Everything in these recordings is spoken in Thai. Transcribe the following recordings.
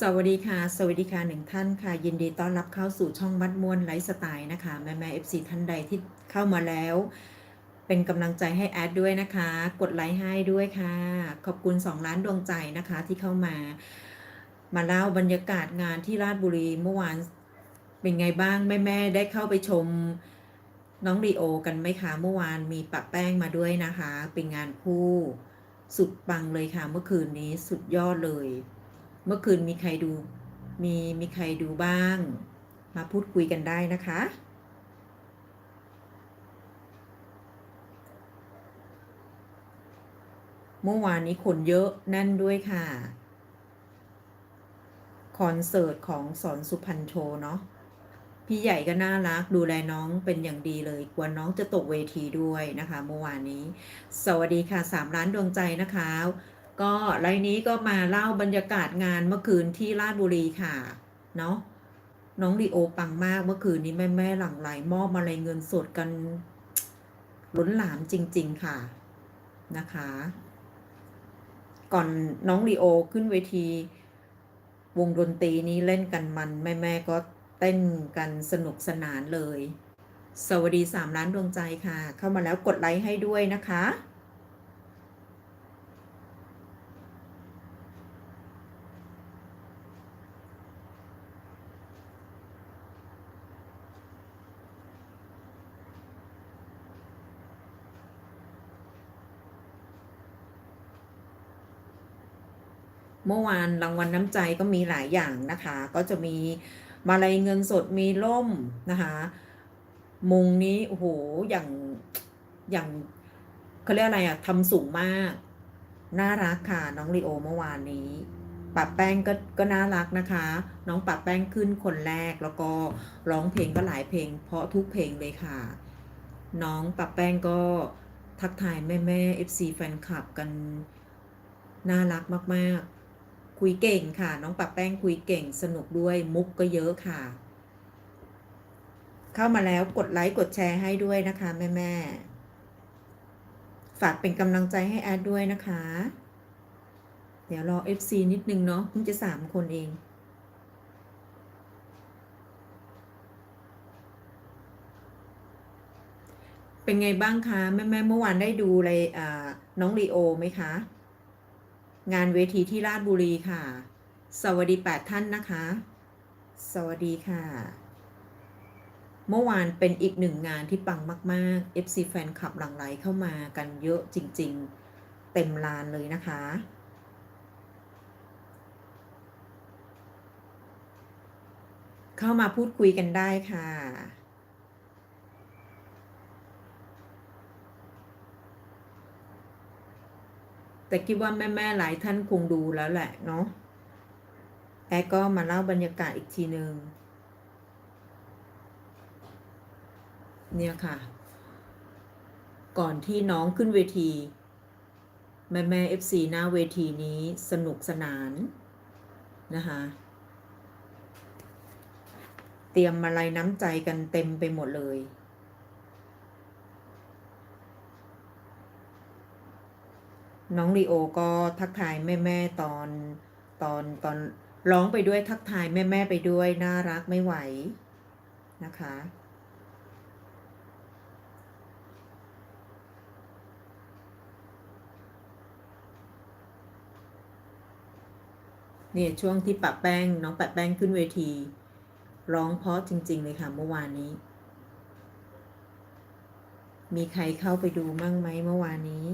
สวัสดีค่ะ สวัสดีค่ะหนึ่งท่านค่ะ ยินดีต้อนรับเข้าสู่ช่องมัดม่วนไลฟ์สไตล์นะคะ แม่แม่เอฟซีท่านใดที่เข้ามาแล้ว เป็นกำลังใจให้แอดด้วยนะคะ กดไลค์ให้ด้วยค่ะ ขอบคุณ 2 ล้านดวงใจนะคะที่เข้ามา มาเล่าบรรยากาศงานที่ราชบุรีเมื่อวานเป็นไงบ้างแม่แม่ได้เข้าไปชมน้องดีโอ กันไหมคะเมื่อวานมีปะแป้งมาด้วยนะคะ เป็นงานคู่ สุดปังเลยค่ะเมื่อคืนนี้สุดยอดเลย เมื่อคืนมีใครดู มีมีใครดูบ้าง มาพูดคุยกันได้นะคะ เมื่อวานนี้คนเยอะแน่นด้วยค่ะ คอนเสิร์ตของสอนสุพรรณโชเนาะพี่ใหญ่ก็น่ารักดูแลน้องเป็นอย่างดีเลยกลัวน้องจะตกเวทีด้วยนะคะเมื่อวานนี้ สวัสดีค่ะสามล้านดวงใจนะคะ ก็ไลน์นี้ก็มาเล่าบรรยากาศงานเมื่อคืนที่ราชบุรีค่ะ เนาะน้องลีโอปังมากเมื่อคืนนี้แม่แม่หลังไหลมอบมาลัยเงินสดกันล้นหลามจริง ๆค่ะนะคะ ก่อนน้องลีโอขึ้นเวที วงดนตรีนี้เล่นกันมันแม่แม่ก็เต้นกันสนุกสนานเลย สวัสดีสามล้านดวงใจค่ะ เข้ามาแล้วกดไลค์ให้ด้วยนะคะ เมื่อวานรางวัลน้ำใจก็มีหลายอย่างนะคะ ก็จะมีมาลัยเงินสดมีล่มนะคะมุงนี้โอ้โหอย่างอย่างเขาเรียกอะไรอะทำสูงมาก น่ารักค่ะน้องลีโอเมื่อวานนี้ปับแป้งก็ก็น่ารักนะคะ น้องปับแป้งขึ้นคนแรกแล้วก็ร้องเพลงก็หลายเพลง เพราะทุกเพลงเลยค่ะ น้องปับแป้งก็ทักทายแม่แม่เอฟซีแฟนคลับกันน่ารักมาก ๆ คุยเก่งค่ะ น้องปับแป้งคุยเก่งสนุกด้วยมุกก็เยอะค่ะ เข้ามาแล้วกดไลค์กดแชร์ให้ด้วยนะคะแม่แม่ฝากเป็นกำลังใจให้แอดด้วยนะคะ เดี๋ยวรอ FC นิดนึงเนาะเพิ่งจะสามคนเองเป็นไงบ้างคะ แม่แม่เมื่อวานได้ดูอะไรอ่าน้องลีโอไหมคะ งานเวทีที่ราชบุรีค่ะ สวัสดีแปดท่านนะคะ สวัสดีค่ะ เมื่อวานเป็นอีกหนึ่งงานที่ปังมากๆ FC แฟนคลับหลั่งไหลเข้ามากันเยอะจริง ๆ เต็มลานเลยนะคะ เข้ามาพูดคุยกันได้ค่ะ แต่คิดว่าแม่ๆหลายท่านคงดูแล้วแหละเนาะแอรก็มาเล่าบรรยากาศอีกทีหนึ่งเนี่ยค่ะ ก่อนที่น้องขึ้นเวที แม่แม่เอฟซีหน้าเวทีนี้สนุกสนาน นะคะเตรียมมาลัยน้ำใจกันเต็มไปหมดเลย น้องลีโอก็ทักทายแม่ๆตอนตอนตอนร้องไปด้วยทักทายแม่ๆไปด้วยน่ารักไม่ไหวนะคะเนี่ยช่วงที่ปะแป้งน้องปะแป้งขึ้นเวที ร้องเพราะจริง ๆ เลยค่ะเมื่อวานนี้ มีใครเข้าไปดูมั่งไหมเมื่อวานนี้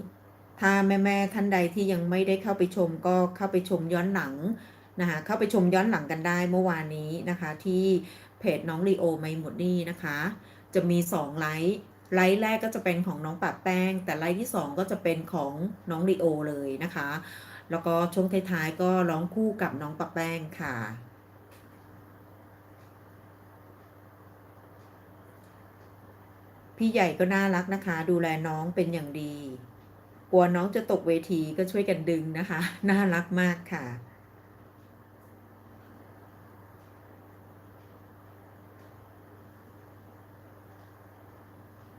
ถ้าแม่ๆท่านใดที่ยังไม่ได้เข้าไปชมก็เข้าไปชมย้อนหลังนะคะเข้าไปชมย้อนหลังกันได้เมื่อวานนี้นะคะ ที่เพจน้องลีโอไมหมดนี่นะคะ จะมีสองไลฟ์ไลฟ์แรกก็จะเป็นของน้องปะแป้ง แต่ไลฟ์ที่สองก็จะเป็นของน้องลีโอเลยนะคะ แล้วก็ช่วงท้ายๆก็ร้องคู่กับน้องปะแป้งค่ะพี่ใหญ่ก็น่ารักนะคะ ดูแลน้องเป็นอย่างดี กลัวน้องจะตกเวทีก็ช่วยกันดึงนะคะ น่ารักมากค่ะ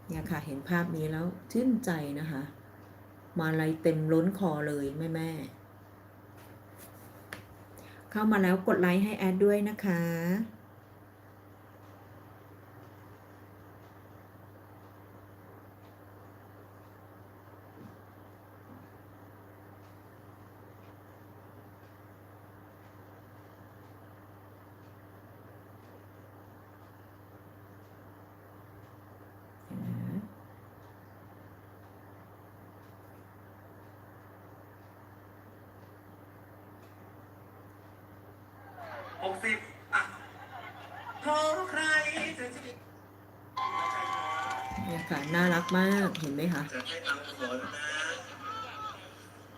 เนี่ยค่ะ เห็นภาพนี้แล้วชื่นใจนะคะ มาลัยเต็มล้นคอเลยแม่แม่เข้ามาแล้วกดไลค์ให้แอดด้วยนะคะ หกสิบอะขอใครจะจะเนี่ยค่ะน่ารักมากเห็นไหมคะจะให้ตังค์ขอแล้วนะ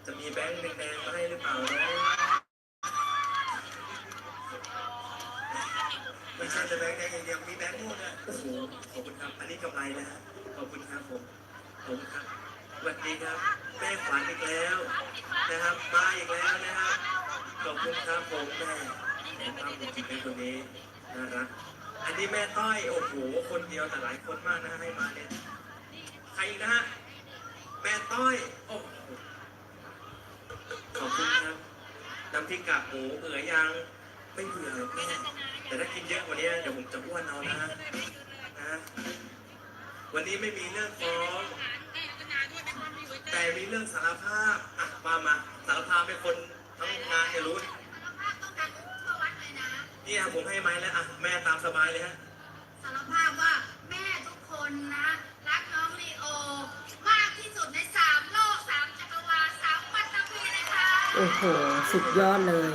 จะมีแบงค์แดงๆมาให้หรือเปล่าเนาะไม่ใช่แต่แบงค์แดงอย่างเดียวมีแบงค์โม่ด้วยโอ้โหขอบคุณครับ อันนี้กำไรนะฮะขอบคุณครับผมขอบคุณครับสวัสดีครับแม่ขวัญอีกแล้วนะครับมาอีกแล้วนะครับขอบคุณครับผมแม่ผ มทำจริงๆในคนนี้น่ารักอันนี้แม่ต้อยโอ้โหคนเดียวแต่หลายคนมากนะให้มาเนี่ยใครอีกนะฮะแม่ต้อยโอ้โหขอบคุณครับน้ำพริกกากหมูเบื่อยังไม่เบื่อหรอกแม่แต่ถ้ากินเยอะกว่านี้เดี๋ยวผมจะอ้วนเอานะนะวันนี้ไม่มีเรื่องฟ้องแต่มีเรื่องสารภาพอะมามาสารภาพเป็นคนทั้งงานจะรู้ นี่ครับผมให้ไม้แล้วอะแม่ตามสบายเลยฮะสารภาพว่าแม่ทุกคนนะ รักน้องลีโอ มากที่สุดในสามโลกสามจักรวาลสามปัตตภีเลยค่ะโอ้โห สุดยอดเลย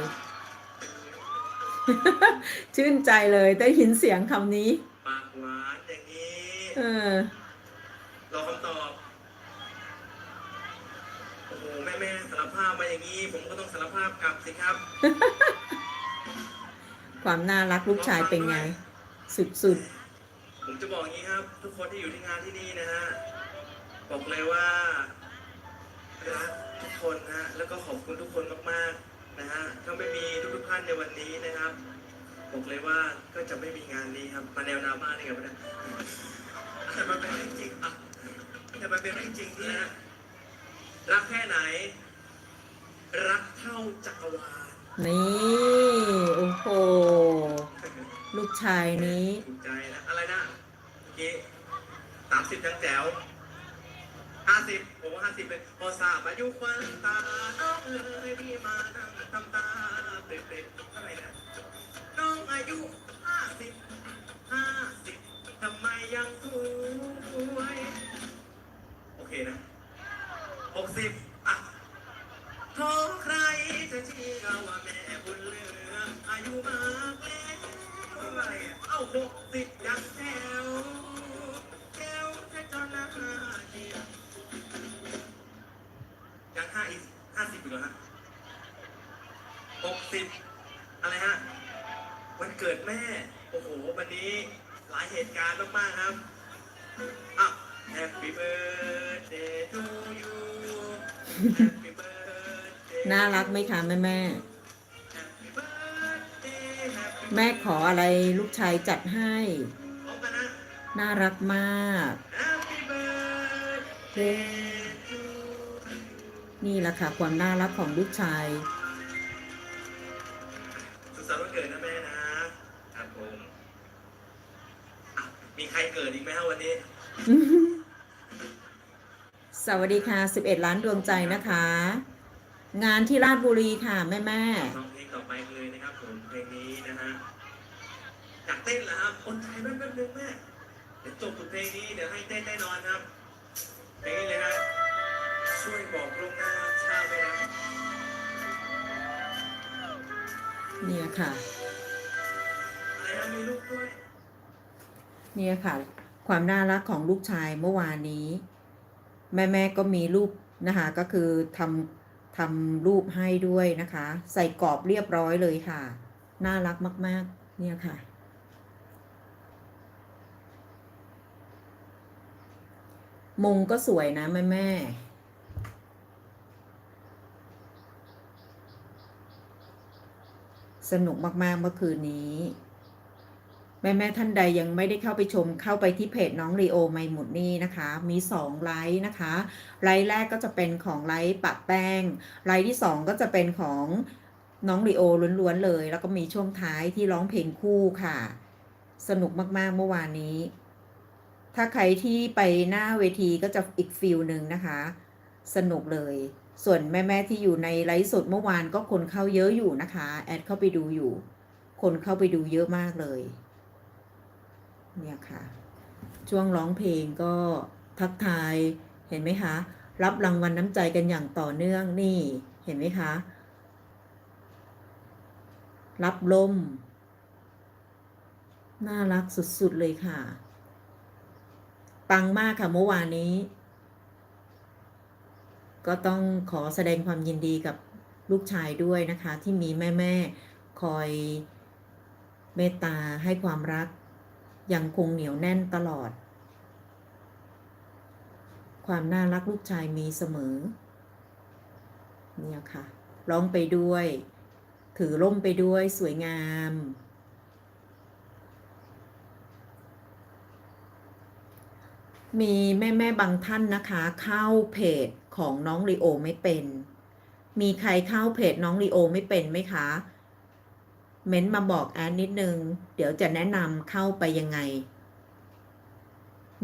ชื่นใจเลยได้ยินเสียงคำนี้ ปากหวานอย่างนี้เออ รอคำตอบโอ้โหแม่แม่สารภาพมาอย่างนี้ ผมก็ต้องสารภาพกลับสิครับ ความน่ารักลูกชายเป็นไง สุดผมจะบอกอย่างนี้ครับ ทุกคนที่อยู่ที่งานที่นี่นะฮะ บอกเลยว่ารักทุกคนนะฮะแล้วก็ขอบคุณทุกคนมากๆนะฮะถ้าไม่มีทุกๆท่านในวันนี้นะครับ บอกเลยว่าก็จะไม่มีงานนี้ครับมาแนวดราม่านี่กันไปนะแต่มันเป็นเรื่องจริงอะแต่มันเป็นเรื่องจริงนะฮะรักแค่ไหน รักเท่าจักรวาลๆ นี่ โอ้โห ลูกชายนี้ถูกใจนะอะไรนะเมื่อกี้สามสิบจังแจ๋วห้าสิบผมว่าห้าสิบเป็นพอสาบอายุควันตาน้องเอ๋ยพี่มานั่งทำตาเปรตๆอะไรนะน้องอายุห้าสิบห้าสิบทำไมยังสวย โอเคนะหกสิบ ขอใครจะเชื่อว่าแม่บุญเหลือ อายุมากแล้วอะไรเอ้าหกสิบยังแถวแถวแค่จนหน้าเดียวยังห้าอีห้าสิบอยู่เหรอฮะหกสิบอะไรฮะวันเกิดแม่ โอ้โห วันนี้หลายเหตุการณ์มากๆครับอะ Happy birthday to you Happy น่ารักไหมคะแม่แม่ Happy birthday Happy แม่ขออะไรลูกชายจัดให้พร้อมกันนะน่ารักมาก Happy birthday to you นี่แหละค่ะความน่ารักของลูกชายสุขสันต์วันเกิดนะแม่นะครับผมอะมีใครเกิดอีกไหมฮะวันนี้ สวัสดีค่ะ 11 ล้านดวงใจนะคะ งานที่ราชบุรีค่ะ แม่แม่ฟังเพลงต่อไปเลยนะครับผมเพลงนี้นะฮะอยากเต้นเหรอครับคนไทยแป๊บๆนึงแม่เดี๋ยวจบกับเพลงนี้เดี๋ยวให้เต้นแน่นอนครับเพลงนี้เลยนะช่วยบอกลวงหน้าถ้าไม่รักเนี่ยค่ะอะไรนะมีลูกด้วยเนี่ยค่ะ ความน่ารักของลูกชายเมื่อวานนี้ แม่แม่ก็มีรูปนะคะก็คือทำ ทำรูปให้ด้วยนะคะ ใส่กรอบเรียบร้อยเลยค่ะ น่ารักมาก ๆ เนี่ยค่ะ มงก็สวยนะแม่แม่สนุกมาก ๆ เมื่อคืนนี้ แม่แม่ท่านใดยังไม่ได้เข้าไปชมเข้าไปที่เพจน้องรีโอไมหมุดนี่นะคะ มี 2 ไลฟ์นะคะ ไลฟ์แรกก็จะเป็นของไลฟ์ปะแป้ง ไลฟ์ที่ 2 ก็จะเป็นของน้องลีโอล้วนๆเลย แล้วก็มีช่วงท้ายที่ร้องเพลงคู่ค่ะ สนุกมากๆเมื่อวานนี้ ถ้าใครที่ไปหน้าเวทีก็จะอีกฟิลหนึ่งนะคะ สนุกเลย ส่วนแม่ๆที่อยู่ในไลฟ์สดเมื่อวานก็คนเข้าเยอะอยู่นะคะ แอดเข้าไปดูอยู่ คนเข้าไปดูเยอะมากเลย เนี่ยค่ะ ช่วงร้องเพลงก็ทักทายเห็นไหมคะ รับรางวัลน้ำใจกันอย่างต่อเนื่องนี่เห็นไหมคะ รับลม น่ารักสุดๆเลยค่ะ ปังมากค่ะเมื่อวานนี้ ก็ต้องขอแสดงความยินดีกับลูกชายด้วยนะคะ ที่มีแม่ ๆ คอยเมตตาให้ความรัก ยังคงเหนียวแน่นตลอด ความน่ารักลูกชายมีเสมอ เนี่ยค่ะ ร้องไปด้วย ถือร่มไปด้วยสวยงาม มีแม่แม่บางท่านนะคะ เข้าเพจของน้องลีโอไม่เป็น มีใครเข้าเพจน้องลีโอไม่เป็นไหมคะ เม้นต์มาบอกแอนนิดนึง เดี๋ยวจะแนะนำเข้าไปยังไง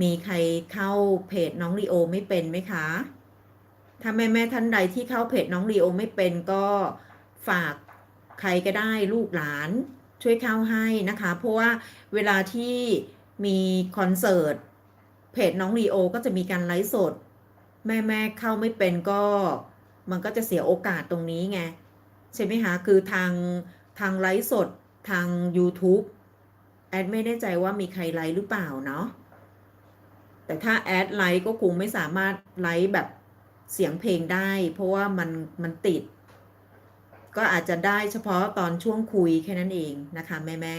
มีใครเข้าเพจน้องลีโอไม่เป็นไหมคะ ถ้าแม่แม่ท่านใดที่เข้าเพจน้องลีโอไม่เป็นก็ฝากใครก็ได้ลูกหลานช่วยเข้าให้นะคะ เพราะว่าเวลาที่มีคอนเสิร์ตเพจน้องลีโอก็จะมีการไลฟ์สด แม่แม่เข้าไม่เป็นก็ มันก็จะเสียโอกาสตรงนี้ไง ใช่ไหมคะ คือทาง ทางไลฟ์สดทาง YouTube แอดไม่แน่ใจว่ามีใครไลฟ์หรือเปล่าเนาะแต่ถ้าแอดไลฟ์ก็คงไม่สามารถไลฟ์แบบเสียงเพลงได้ เพราะว่ามันมันติด ก็อาจจะได้เฉพาะตอนช่วงคุยแค่นั้นเองนะคะแม่แม่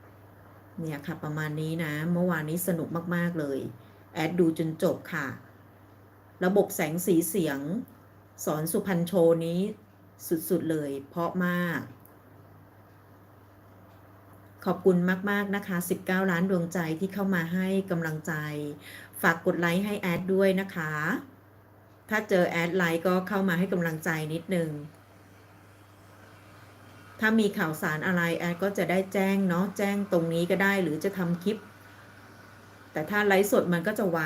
ๆเนี่ยค่ะประมาณนี้นะเมื่อวานนี้สนุกมากๆเลย แอดดูจนจบค่ะ ระบบแสงสีเสียง สอนสุพรรณโชนี้ สุดๆเลยเพราะมาก ขอบคุณมาก ๆ นะคะ 19 ล้านดวงใจที่เข้ามาให้กำลังใจ ฝากกดไลค์ให้แอดด้วยนะคะ ถ้าเจอแอดไลค์ก็เข้ามาให้กำลังใจนิดนึงถ้ามีข่าวสารอะไรแอดก็จะได้แจ้งเนาะแจ้งตรงนี้ก็ได้หรือจะทำคลิป แต่ถ้าไลฟ์สดมันก็จะไว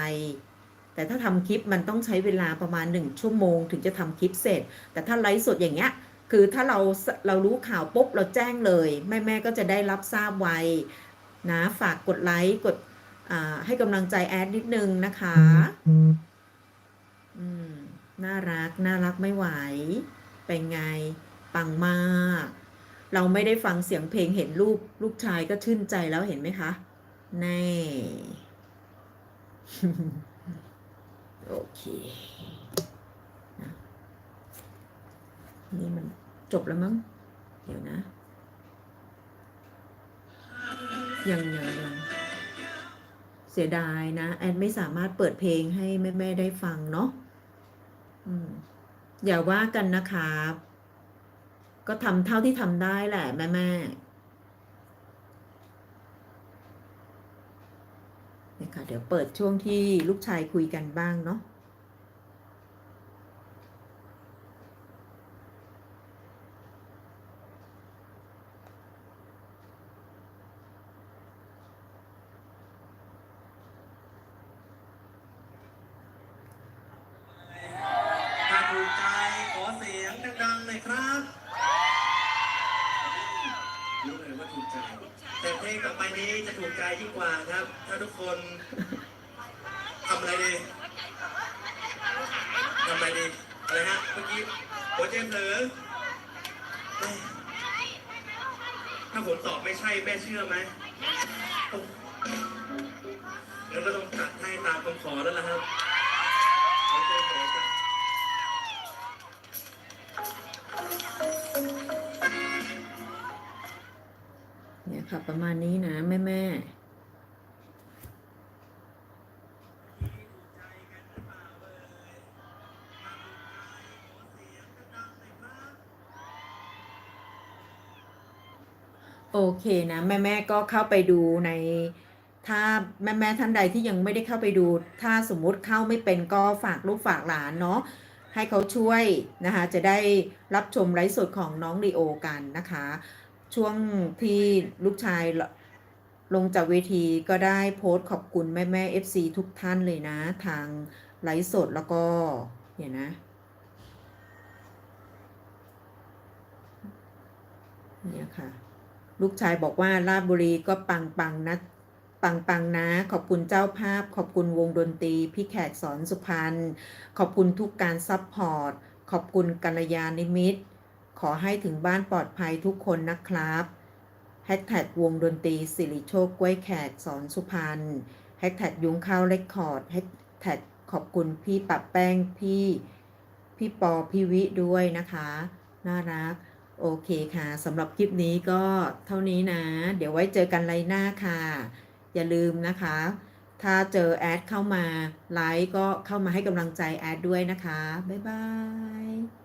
แต่ถ้าทำคลิปมันต้องใช้เวลาประมาณหนึ่งชั่วโมง ถึงจะทำคลิปเสร็จ แต่ถ้าไลฟ์สดอย่างเงี้ยคือถ้าเราเรารู้ข่าวปุ๊บเราแจ้งเลย แม่แม่ๆก็จะได้รับทราบไวนะฝากกดไลค์กดอ่าให้กำลังใจแอดนิดนึงนะคะอืมน่ารักน่ารักไม่ไหว เป็นไง ปังมาก เราไม่ได้ฟังเสียงเพลงเห็นรูปลูกชายก็ชื่นใจแล้วเห็นไหมคะ แน่ โอเคนะนี่มันจบแล้วมั้ง เดี๋ยวนะ ยังยังยังเสียดายนะ แอนไม่สามารถเปิดเพลงให้แม่ ๆ ได้ฟังเนาะอืมอย่าว่ากันนะครับ ก็ทำเท่าที่ทำได้แหละ แม่ ๆเนี่ย ค่ะ เดี๋ยวเปิดช่วงที่ลูกชายคุยกันบ้างเนาะ ถ้าถูกใจขอเสียงดังๆหน่อยครับรู้เลยว่าถูกใจ แต่เพลงต่อไปนี้จะถูกใจยิ่งกว่าครับ ถ้าทุกคนทำอะไรดีทำอะไรดีอะไรฮะเมื่อกี้หัวเจมเหรอเอ้ยถ้าผมตอบไม่ใช่แม่เชื่อไหมโอ้งั้นก็ต้องจัดให้ตามคำขอแล้วล่ะครับ เนี่ยค่ะ ประมาณนี้นะแม่แม่โอเคนะ แม่แม่ก็เข้าไปดูในถ้าแม่แม่ท่านใดที่ยังไม่ได้เข้าไปดู ถ้าสมมุติเข้าไม่เป็นก็ฝากลูกฝากหลานเนาะให้เขาช่วยนะคะจะได้รับชมไลฟ์สดของน้องลีโอกันนะคะ ช่วงที่ลูกชายลงจากเวทีก็ได้โพสต์ขอบคุณแม่แม่ FC ทุกท่านเลยนะ ทางไลฟ์สดแล้วก็เนี่ยนะเนี่ยค่ะ ลูกชายบอกว่าราชบุรีก็ปังปังนะปังปังนะ ขอบคุณเจ้าภาพ ขอบคุณวงดนตรี พี่แขกสอนสุพรรณขอบคุณทุกการซัพพอร์ต ขอบคุณกัลยาณิมิตร ขอให้ถึงบ้านปลอดภัยทุกคนนะครับแฮชแท็กวงดนตรีสิริโชคกล้วยแขกสอนสุพรรณแฮชแท็กยุ้งข้าวเรคคอร์ดแฮชแท็กขอบคุณพี่ปับแป้งพี่พี่ปอพี่วิด้วยนะคะ น่ารัก โอเคค่ะสำหรับคลิปนี้ก็เท่านี้นะ เดี๋ยวไว้เจอกันไลน์หน้าค่ะ อย่าลืมนะคะ ถ้าเจอแอดเข้ามาไลค์ก็เข้ามาให้กำลังใจแอดด้วยนะคะ บ๊ายบาย